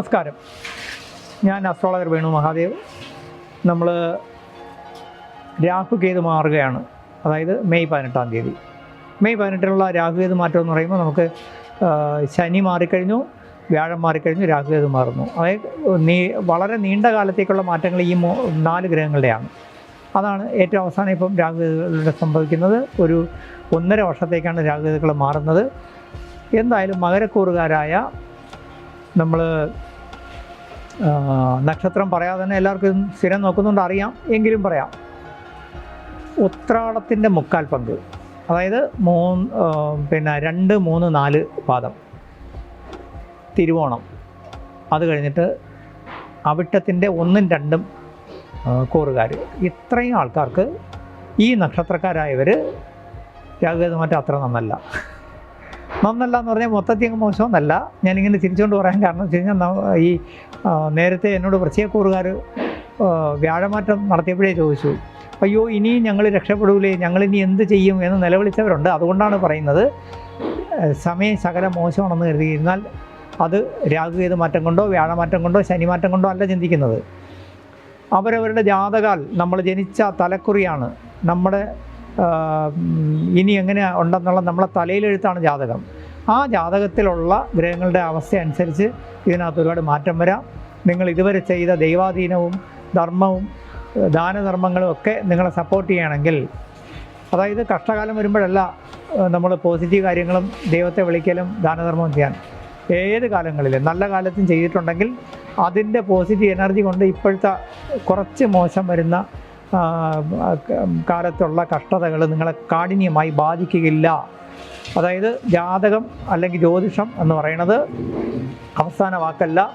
നമസ്കാരം. ഞാൻ അസ്ട്രോളജർ വേണു മഹാദേവ്. നമ്മൾ രാഹുകേതു മാറുകയാണ്. അതായത് മെയ് പതിനെട്ടാം തീയതി. മെയ് പതിനെട്ടിനുള്ള രാഹുകേതു മാറ്റം എന്ന് പറയുമ്പോൾ നമുക്ക് ശനി മാറിക്കഴിഞ്ഞു വ്യാഴം മാറിക്കഴിഞ്ഞു രാഹുകേതു മാറുന്നു. അതായത് നീ വളരെ നീണ്ട കാലത്തേക്കുള്ള മാറ്റങ്ങൾ ഈ നാല് ഗ്രഹങ്ങളുടെയാണ്. അതാണ് ഏറ്റവും അവസാനം ഇപ്പം രാഹുകേതുക്കളുടെ സംഭവിക്കുന്നത്. ഒരു ഒന്നര വർഷത്തേക്കാണ് രാഹുകേതുക്കൾ മാറുന്നത്. എന്തായാലും മകരക്കൂറുകാരായ നമ്മൾ നക്ഷത്രം പറയാതെ തന്നെ എല്ലാവർക്കും സ്ഥിരം നോക്കുന്നുണ്ട് അറിയാം. എങ്കിലും പറയാം. ഉത്രാടത്തിന്റെ മുക്കാൽ പങ്ക്. അതായത് മൂന്ന് പിന്നെ രണ്ട് മൂന്ന് നാല് പാദം. തിരുവോണം. അത് കഴിഞ്ഞിട്ട് അവിട്ടത്തിന്റെ ഒന്നും രണ്ടും കൂറുകാർ ഇത്രയും ആൾക്കാർക്ക് ഈ നക്ഷത്രക്കാരായവർ രാഘവേദ മാറ്റം അത്ര നന്നല്ല. നന്നല്ല എന്ന് പറഞ്ഞാൽ മൊത്തത്തിൽ അങ്ങ് മോശമെന്നല്ല. ഞാനിങ്ങനെ തിരിച്ചുകൊണ്ട് പറയാൻ കാരണം വെച്ച് കഴിഞ്ഞാൽ ഈ നേരത്തെ എന്നോട് പ്രത്യേകക്കൂറുകാർ വ്യാഴമാറ്റം നടത്തിയപ്പോഴേ ചോദിച്ചു. അയ്യോ ഇനിയും ഞങ്ങൾ രക്ഷപ്പെടൂലേ? ഞങ്ങളിനി എന്ത് ചെയ്യും? എന്ന് നിലവിളിച്ചവരുണ്ട്. അതുകൊണ്ടാണ് പറയുന്നത് സമയം സകല മോശമാണെന്ന് കരുതിയിരുന്നാൽ അത് രാഹുകേതു മാറ്റം കൊണ്ടോ വ്യാഴമാറ്റം കൊണ്ടോ ശനിമാറ്റം കൊണ്ടോ അല്ല ചിന്തിക്കുന്നത്. അവരവരുടെ ജാതകാൽ നമ്മൾ ജനിച്ച തലക്കുറിയാണ്. നമ്മുടെ ഇനി എങ്ങനെ ഉണ്ടെന്നുള്ള നമ്മളെ തലയിലെഴുത്താണ് ജാതകം. ആ ജാതകത്തിലുള്ള ഗ്രഹങ്ങളുടെ അവസ്ഥ അനുസരിച്ച് ഇതിനകത്ത് ഒരുപാട് മാറ്റം വരാം. നിങ്ങൾ ഇതുവരെ ചെയ്ത ദൈവാധീനവും ധർമ്മവും ദാനധർമ്മങ്ങളും ഒക്കെ നിങ്ങളെ സപ്പോർട്ട് ചെയ്യുകയാണെങ്കിൽ അതായത് കഷ്ടകാലം വരുമ്പോഴല്ല നമ്മൾ പോസിറ്റീവ് കാര്യങ്ങളും ദൈവത്തെ വിളിക്കലും ദാനധർമ്മവും ചെയ്യാൻ. ഏത് കാലങ്ങളിൽ നല്ല കാലത്തും ചെയ്തിട്ടുണ്ടെങ്കിൽ അതിന്റെ പോസിറ്റീവ് എനർജി കൊണ്ട് ഇപ്പോഴത്തെ കുറച്ച് മോശം വരുന്ന കാലത്തുള്ള കഷ്ടതകൾ നിങ്ങളെ കാഠിന്യമായി ബാധിക്കുകയില്ല. അതായത് ജാതകം അല്ലെങ്കിൽ ജ്യോതിഷം എന്ന് പറയുന്നത് അവസാന വാക്കല്ല.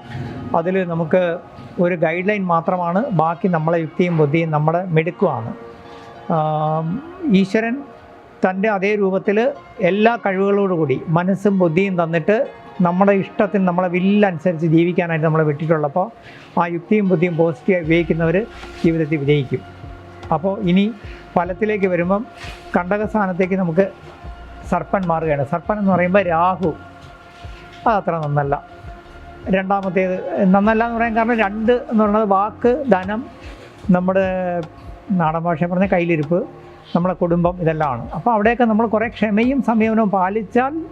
അതിൽ നമുക്ക് ഒരു ഗൈഡ് ലൈൻ മാത്രമാണ്. ബാക്കി നമ്മളെ യുക്തിയും ബുദ്ധിയും നമ്മുടെ മെടുക്കുവാണ്. ഈശ്വരൻ തന്റെ അതേ രൂപത്തിൽ എല്ലാ കഴിവുകളോടുകൂടി മനസ്സും ബുദ്ധിയും തന്നിട്ട് നമ്മുടെ ഇഷ്ടത്തിന് നമ്മളെ വില്ലനുസരിച്ച് ജീവിക്കാനായിട്ട് നമ്മളെ വിട്ടിട്ടുള്ളപ്പോൾ ആ യുക്തിയും ബുദ്ധിയും പോസിറ്റീവായി ഉപയോഗിക്കുന്നവർ ജീവിതത്തിൽ വിജയിക്കും. അപ്പോൾ ഇനി ഫലത്തിലേക്ക് വരുമ്പം കണ്ടകസ്ഥാനത്തേക്ക് നമുക്ക് സർപ്പൻ മാറുകയാണ്. സർപ്പൻ എന്ന് പറയുമ്പോൾ രാഹു. അതത്ര നന്നല്ല. രണ്ടാമത്തേത് നന്നല്ല എന്ന് പറയാൻ കാരണം രണ്ട് എന്ന് പറയുന്നത് വാക്ക് ധനം നമ്മുടെ നാടൻ ഭാഷ പറഞ്ഞ കയ്യിലിരിപ്പ് നമ്മുടെ കുടുംബം ഇതെല്ലാമാണ്. അപ്പോൾ അവിടെയൊക്കെ നമ്മൾ കുറേ ക്ഷമയും സംയമനവും പാലിച്ചാൽ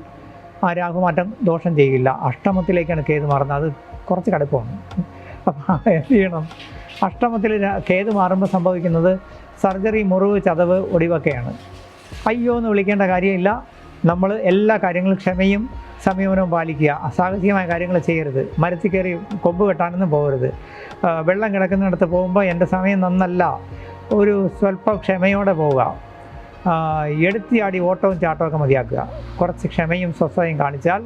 ആ രാഹുമാറ്റം ദോഷം ചെയ്യില്ല. അഷ്ടമത്തിലേക്കാണ് കേത് മാറുന്നത്. അത് കുറച്ച് കടുപ്പമാണ്. അപ്പം എന്ത് ചെയ്യണം? അഷ്ടമത്തിൽ കേതു മാറുമ്പോൾ സംഭവിക്കുന്നത് സർജറി മുറിവ് ചതവ് ഒടിവൊക്കെയാണ്. അയ്യോ എന്ന് വിളിക്കേണ്ട കാര്യമില്ല. നമ്മൾ എല്ലാ കാര്യങ്ങളും ക്ഷമയും സംയമനവും പാലിക്കുക. അസാഹസികമായ കാര്യങ്ങൾ ചെയ്യരുത്. മരത്തിൽ കയറി കൊമ്പ് കെട്ടാനൊന്നും പോകരുത്. വെള്ളം കിടക്കുന്നിടത്ത് പോകുമ്പോൾ എന്റെ സമയം നന്നല്ല. ഒരു സ്വല്പം ക്ഷമയോടെ പോവുക. എടുത്തിയാടി ഓട്ടവും ചാട്ടവും ഒക്കെ മതിയാക്കുക. കുറച്ച് ക്ഷമയും സ്വസ്ഥതയും കാണിച്ചാൽ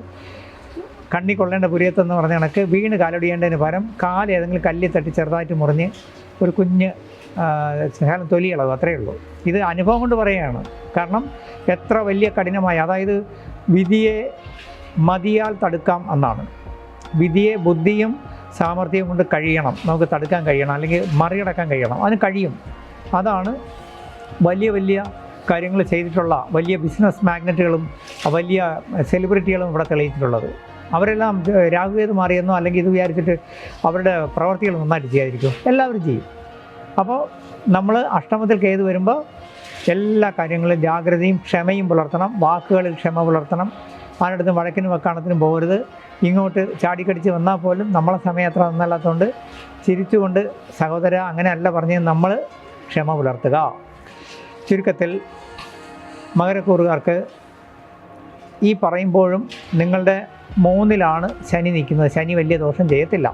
കണ്ണി കൊള്ളേണ്ട പുരിയത്തെന്ന് പറഞ്ഞ കണക്ക് വീണ് കാലൊടിയേണ്ടതിന് പകരം കാൽ ഏതെങ്കിലും കല്ലിൽ തട്ടി ചെറുതായിട്ട് മുറിഞ്ഞ് ഒരു കുഞ്ഞ് സ്നേഹം ശകലം തൊലി ഇളവ് അത്രയേ ഉള്ളൂ. ഇത് അനുഭവം കൊണ്ട് പറയുകയാണ്. കാരണം എത്ര വലിയ കഠിനമായ അതായത് വിധിയെ മതിയാൽ തടുക്കാം എന്നാണ്. വിധിയെ ബുദ്ധിയും സാമർഥ്യവും കൊണ്ട് കഴിയണം. നമുക്ക് തടുക്കാൻ കഴിയണം അല്ലെങ്കിൽ മറികടക്കാൻ കഴിയണം. അതിന് കഴിയും. അതാണ് വലിയ വലിയ കാര്യങ്ങൾ ചെയ്തിട്ടുള്ള വലിയ ബിസിനസ് മാഗ്നറ്റുകളും വലിയ സെലിബ്രിറ്റികളും ഇവിടെ തെളിയിച്ചിട്ടുള്ളത്. അവരെല്ലാം രാഹുവേത് മാറിയെന്നോ അല്ലെങ്കിൽ ഇത് വിചാരിച്ചിട്ട് അവരുടെ പ്രവർത്തികൾ നന്നായിട്ട് ചെയ്യാതിരിക്കും എല്ലാവരും ചെയ്യും. അപ്പോൾ നമ്മൾ അഷ്ടമത്തിൽ കേത് വരുമ്പോൾ എല്ലാ കാര്യങ്ങളും ജാഗ്രതയും ക്ഷമയും പുലർത്തണം. വാക്കുകളിൽ ക്ഷമ പുലർത്തണം. ആരുടെ വഴക്കിനും വക്കാണത്തിനും പോകരുത്. ഇങ്ങോട്ട് ചാടിക്കടിച്ച് വന്നാൽ പോലും നമ്മളെ സമയം അത്ര നന്നല്ലാത്തതുകൊണ്ട് ചിരിച്ചുകൊണ്ട് സഹോദര അങ്ങനെയല്ല പറഞ്ഞ് നമ്മൾ ക്ഷമ പുലർത്തുക. ചുരുക്കത്തിൽ മകരക്കൂറുകാർക്ക് ഈ പറയുമ്പോഴും നിങ്ങളുടെ മൂന്നിലാണ് ശനി നിൽക്കുന്നത്. ശനി വലിയ ദോഷം ചെയ്യത്തില്ല.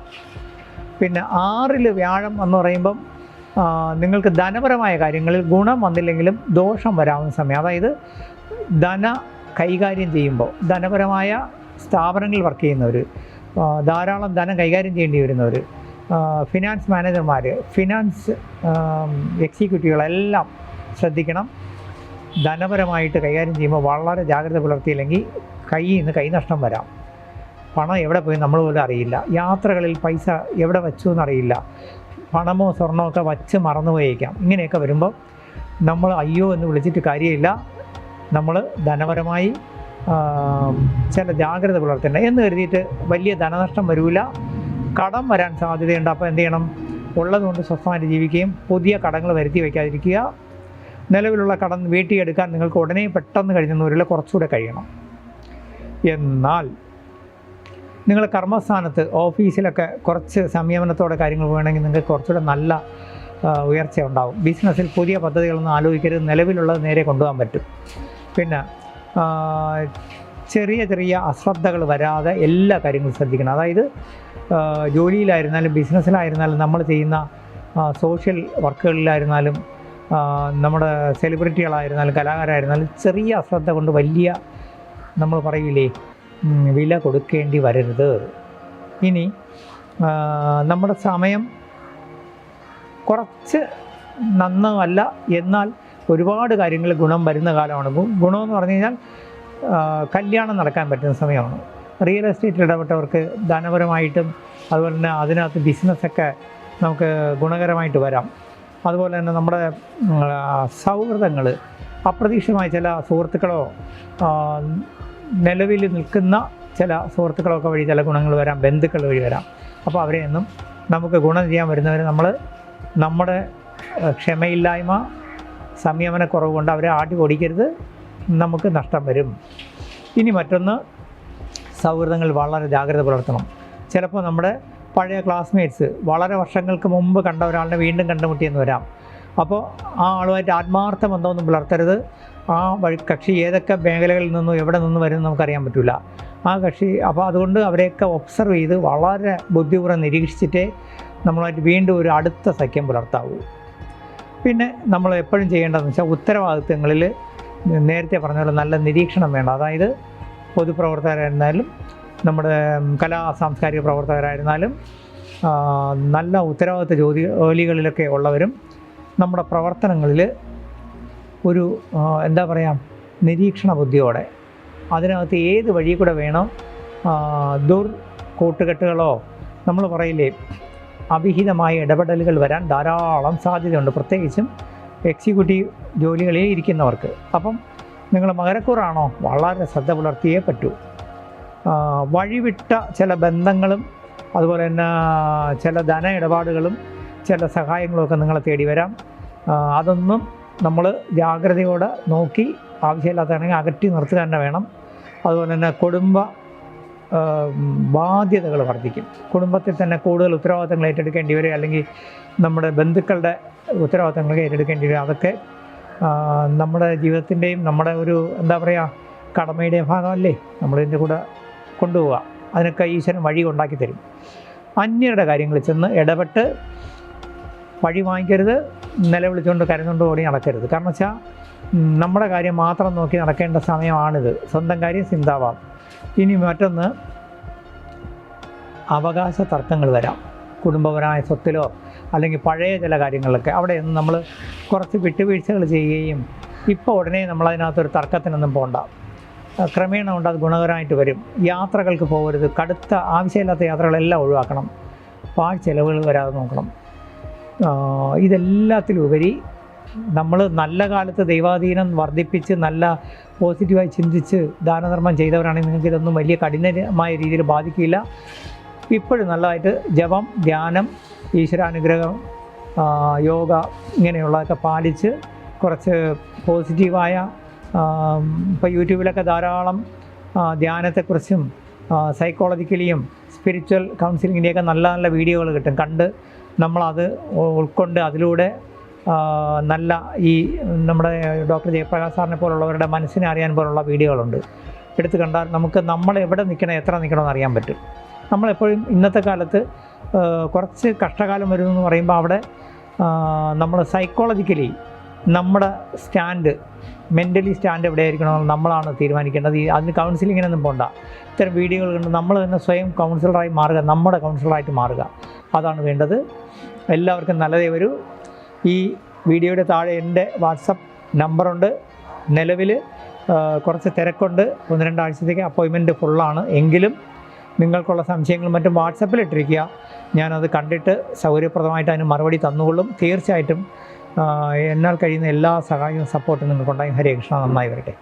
പിന്നെ ആറിൽ വ്യാഴം എന്ന് പറയുമ്പം നിങ്ങൾക്ക് ധനപരമായ കാര്യങ്ങളിൽ ഗുണം വന്നില്ലെങ്കിലും ദോഷം വരാവുന്ന സമയം. അതായത് ധന കൈകാര്യം ചെയ്യുമ്പോൾ ധനപരമായ സ്ഥാപനങ്ങളിൽ വർക്ക് ചെയ്യുന്നവർ ധാരാളം ധനം കൈകാര്യം ചെയ്യേണ്ടി വരുന്നവർ ഫിനാൻസ് മാനേജർമാർ ഫിനാൻസ് എക്സിക്യൂട്ടീവുകളെല്ലാം ശ്രദ്ധിക്കണം. ധനപരമായിട്ട് കൈകാര്യം ചെയ്യുമ്പോൾ വളരെ ജാഗ്രത പുലർത്തിയില്ലെങ്കിൽ കയ്യിൽ നിന്ന് കൈനഷ്ടം വരാം. പണം എവിടെ പോയി നമ്മൾ പോലും അറിയില്ല. യാത്രകളിൽ പൈസ എവിടെ വച്ചു എന്നറിയില്ല പണമോ സ്വർണമോ ഒക്കെ വച്ച് മറന്നുപോയേക്കാം ഇങ്ങനെയൊക്കെ വരുമ്പോൾ നമ്മൾ അയ്യോ എന്ന് വിളിച്ചിട്ട് കാര്യമില്ല. നമ്മൾ ധനപരമായി ചില ജാഗ്രത പുലർത്തേണ്ട എന്ന് കരുതിയിട്ട് വലിയ ധനനഷ്ടം വരില്ല കടം വരാൻ സാധ്യതയുണ്ട്. അപ്പോൾ എന്ത് ചെയ്യണം? ഉള്ളതുകൊണ്ട് സ്വസ്ഥമായിട്ട് ജീവിക്കുകയും പുതിയ കടങ്ങൾ വരുത്തി വയ്ക്കാതിരിക്കുക. നിലവിലുള്ള കടം വീട്ടിയെടുക്കാൻ നിങ്ങൾക്ക് ഉടനെ പെട്ടെന്ന് കഴിഞ്ഞെന്നൂരിൽ കുറച്ചുകൂടെ കഴിയണം. എന്നാൽ നിങ്ങൾ കർമ്മസ്ഥാനത്ത് ഓഫീസിലൊക്കെ കുറച്ച് സംയമനത്തോടെ കാര്യങ്ങൾ വേണമെങ്കിൽ നിങ്ങൾക്ക് കുറച്ചുകൂടെ നല്ല ഉയർച്ച ഉണ്ടാവും. ബിസിനസ്സിൽ പുതിയ പദ്ധതികളൊന്നും ആലോചിക്കരുത്. നിലവിലുള്ളത് നേരെ കൊണ്ടുപോകാൻ പറ്റും. പിന്നെ ചെറിയ ചെറിയ അശ്രദ്ധകൾ വരാതെ എല്ലാ കാര്യങ്ങളും ശ്രദ്ധിക്കണം. അതായത് ജോലിയിലായിരുന്നാലും ബിസിനസ്സിലായിരുന്നാലും നമ്മൾ ചെയ്യുന്ന സോഷ്യൽ വർക്കുകളിലായിരുന്നാലും നമ്മുടെ സെലിബ്രിറ്റികളായിരുന്നാലും കലാകാരായിരുന്നാലും ചെറിയ അശ്രദ്ധ കൊണ്ട് വലിയ നമ്മൾ പറയില്ലേ വില കൊടുക്കേണ്ടി വരരുത്. ഇനി നമ്മുടെ സമയം കുറച്ച് നന്നല്ല എന്നാൽ ഒരുപാട് കാര്യങ്ങൾ ഗുണം വരുന്ന കാലമാണ്. ഗുണമെന്ന് പറഞ്ഞു കഴിഞ്ഞാൽ കല്യാണം നടക്കാൻ പറ്റുന്ന സമയമാണ്. റിയൽ എസ്റ്റേറ്റ് ഇടപെട്ടവർക്ക് ധനപരമായിട്ടും അതുപോലെ തന്നെ അതിനകത്ത് ബിസിനസ്സൊക്കെ നമുക്ക് ഗുണകരമായിട്ട് വരാം. അതുപോലെ തന്നെ നമ്മുടെ സൗഹൃദങ്ങൾ അപ്രതീക്ഷിതമായ ചില സുഹൃത്തുക്കളോ നിലവിൽ നിൽക്കുന്ന ചില സുഹൃത്തുക്കളൊക്കെ വഴി ചില ഗുണങ്ങൾ വരാം ബന്ധുക്കൾ വഴി വരാം. അപ്പോൾ അവരെ ഒന്നും നമുക്ക് ഗുണം ചെയ്യാൻ വരുന്നവരെ നമ്മൾ നമ്മുടെ ക്ഷമയില്ലായ്മ സംയമനക്കുറവ് കൊണ്ട് അവരെ ആട്ടി ഓടിക്കരുത്. നമുക്ക് നഷ്ടം വരും. ഇനി മറ്റൊന്ന് സൗഹൃദങ്ങൾ വളരെ ജാഗ്രത പുലർത്തണം. ചിലപ്പോൾ നമ്മുടെ പഴയ ക്ലാസ്മേറ്റ്സ് വളരെ വർഷങ്ങൾക്ക് മുമ്പ് കണ്ട ഒരാളിനെ വീണ്ടും കണ്ടുമുട്ടിയെന്ന് വരാം. അപ്പോൾ ആ ആളുമായിട്ട് ആത്മാർത്ഥ ബന്ധമൊന്നും പുലർത്തരുത്. ആ വഴി കക്ഷി ഏതൊക്കെ മേഖലകളിൽ നിന്നും എവിടെ നിന്ന് വരും നമുക്കറിയാൻ പറ്റില്ല ആ കക്ഷി അപ്പോൾ അതുകൊണ്ട് അവരെയൊക്കെ ഒബ്സർവ് ചെയ്ത് വളരെ ബുദ്ധിപൂർവം നിരീക്ഷിച്ചിട്ടേ നമ്മളായിട്ട് വീണ്ടും ഒരു അടുത്ത സഖ്യം പുലർത്താവൂ. പിന്നെ നമ്മൾ എപ്പോഴും ചെയ്യേണ്ടതെന്ന് വെച്ചാൽ ഉത്തരവാദിത്വങ്ങളിൽ നേരത്തെ പറഞ്ഞ പോലെ നല്ല നിരീക്ഷണം വേണം. അതായത് പൊതുപ്രവർത്തകരായിരുന്നാലും നമ്മുടെ കലാ സാംസ്കാരിക പ്രവർത്തകരായിരുന്നാലും നല്ല ഉത്തരവാദിത്വ ജോലി ജോലികളിലൊക്കെ ഉള്ളവരും നമ്മുടെ പ്രവർത്തനങ്ങളിൽ ഒരു എന്താ പറയുക നിരീക്ഷണ ബുദ്ധിയോടെ. അതിനകത്ത് ഏത് വഴി കൂടെ വേണം ദുർ കൂട്ടുകെട്ടുകളോ നമ്മൾ പറയില്ലേ അവിഹിതമായ ഇടപെടലുകൾ വരാൻ ധാരാളം സാധ്യതയുണ്ട്. പ്രത്യേകിച്ചും എക്സിക്യൂട്ടീവ് ജോലികളിൽ ഇരിക്കുന്നവർക്ക്. അപ്പം നിങ്ങൾ മകരക്കൂറാണോ? വളരെ ശ്രദ്ധ പുലർത്തിയേ പറ്റൂ. വഴിവിട്ട ചില ബന്ധങ്ങളും അതുപോലെ തന്നെ ചില ധന ഇടപാടുകളും ചില സഹായങ്ങളുമൊക്കെ നിങ്ങളെ തേടി വരാം. അതൊന്നും നമ്മൾ ജാഗ്രതയോടെ നോക്കി ആവശ്യമില്ലാത്തതാണെങ്കിൽ അകറ്റി നിർത്തുക തന്നെ വേണം. അതുപോലെ തന്നെ കുടുംബ ബാധ്യതകൾ വർദ്ധിക്കും. കുടുംബത്തിൽ തന്നെ കൂടുതൽ ഉത്തരവാദിത്തങ്ങൾ ഏറ്റെടുക്കേണ്ടി വരും അല്ലെങ്കിൽ നമ്മുടെ ബന്ധുക്കളുടെ ഉത്തരവാദിത്തങ്ങൾ ഏറ്റെടുക്കേണ്ടി വരും അതൊക്കെ നമ്മുടെ ജീവിതത്തിന്റെയും നമ്മുടെ ഒരു എന്താ പറയുക കടമയുടെയും ഭാഗമല്ലേ നമ്മളിതിന്റെ കൂടെ കൊണ്ടുപോവുക. അതിനൊക്കെ ഈശ്വരൻ വഴി ഉണ്ടാക്കി തരും അന്യരുടെ കാര്യങ്ങളിൽ ചെന്ന് ഇടപെട്ട് വഴി വാങ്ങിക്കരുത്. നിലവിളിച്ചുകൊണ്ട് കരുതുകൊണ്ട് ഓടി നടക്കരുത്. കാരണം വെച്ചാൽ നമ്മുടെ കാര്യം മാത്രം നോക്കി നടക്കേണ്ട സമയമാണിത്. സ്വന്തം കാര്യം ചിന്താവാം. ഇനി മറ്റൊന്ന് അവകാശ തർക്കങ്ങൾ വരാം. കുടുംബപരമായ സ്വത്തിലോ അല്ലെങ്കിൽ പഴയ ചില കാര്യങ്ങളിലൊക്കെ. അവിടെ നിന്ന് നമ്മൾ കുറച്ച് വിട്ടുവീഴ്ചകൾ ചെയ്യുകയും ഇപ്പോൾ ഉടനെ നമ്മളതിനകത്തൊരു തർക്കത്തിനൊന്നും പോകണ്ട ക്രമേണ കൊണ്ട് അത് ഗുണകരമായിട്ട് വരും. യാത്രകൾക്ക് പോകരുത്. കടുത്ത ആവശ്യമില്ലാത്ത യാത്രകളെല്ലാം ഒഴിവാക്കണം. പാഴ് ചിലവുകൾ വരാതെ നോക്കണം. ഇതെല്ലാത്തിലുപരി നമ്മൾ നല്ല കാലത്ത് ദൈവാധീനം വർദ്ധിപ്പിച്ച് നല്ല പോസിറ്റീവായി ചിന്തിച്ച് ദാനധർമ്മം ചെയ്തവരാണെങ്കിൽ നിങ്ങൾക്ക് ഇതൊന്നും വലിയ കഠിനമായ രീതിയിൽ ബാധിക്കില്ല. ഇപ്പോഴും നല്ലതായിട്ട് ജപം ധ്യാനം ഈശ്വരാനുഗ്രഹം യോഗ ഇങ്ങനെയുള്ളതൊക്കെ പാലിച്ച് കുറച്ച് പോസിറ്റീവായ ഇപ്പോൾ യൂട്യൂബിലൊക്കെ ധാരാളം ധ്യാനത്തെക്കുറിച്ചും സൈക്കോളജിക്കലിയും സ്പിരിച്വൽ കൗൺസിലിങ്ങിന്റെയൊക്കെ നല്ല നല്ല വീഡിയോകൾ കിട്ടും. കണ്ട് നമ്മളത് ഉൾക്കൊണ്ട് അതിലൂടെ നല്ല ഈ നമ്മുടെ ഡോക്ടർ ജയപ്രകാശ് സാറിനെ പോലുള്ളവരുടെ മനസ്സിനെ അറിയാൻ പോലുള്ള വീഡിയോകളുണ്ട്. എടുത്തു കണ്ടാൽ നമുക്ക് നമ്മൾ എവിടെ നിൽക്കണം എത്ര നിൽക്കണമെന്ന് അറിയാൻ പറ്റും. നമ്മളെപ്പോഴും ഇന്നത്തെ കാലത്ത് കുറച്ച് കഷ്ടകാലം വരുമെന്ന് പറയുമ്പോൾ അവിടെ നമ്മൾ സൈക്കോളജിക്കലി നമ്മുടെ സ്റ്റാൻഡ് മെന്റലി സ്റ്റാൻഡ് എവിടെയായിരിക്കണമെന്ന് നമ്മളാണ് തീരുമാനിക്കേണ്ടത്. ഈ അതിന് കൗൺസിലിങ്ങിനൊന്നും പോകണ്ട ഇത്തരം വീഡിയോകൾ കണ്ട് നമ്മൾ തന്നെ സ്വയം കൗൺസിലറായി മാറുക നമ്മുടെ കൗൺസിലറായിട്ട് മാറുക. അതാണ് വേണ്ടത്. എല്ലാവർക്കും നല്ലതേ വരൂ. ഈ വീഡിയോയുടെ താഴെ എന്റെ വാട്സപ്പ് നമ്പറുണ്ട്. നിലവിൽ കുറച്ച് തിരക്കുണ്ട്. ഒന്ന് രണ്ടാഴ്ചത്തേക്ക് അപ്പോയിൻമെന്റ് ഫുള്ളാണ് എങ്കിലും നിങ്ങൾക്കുള്ള സംശയങ്ങളും മറ്റും വാട്സപ്പിൽ ഇട്ടിരിക്കുക. ഞാനത് കണ്ടിട്ട് സൗകര്യപ്രദമായിട്ട് അതിന് മറുപടി തന്നുകൊള്ളും. തീർച്ചയായിട്ടും എന്നാൽ കഴിയുന്ന എല്ലാ സഹായവും സപ്പോർട്ടും നിങ്ങൾക്കുണ്ടായും. ഹരേ കൃഷ്ണ നന്നായി വരട്ടെ.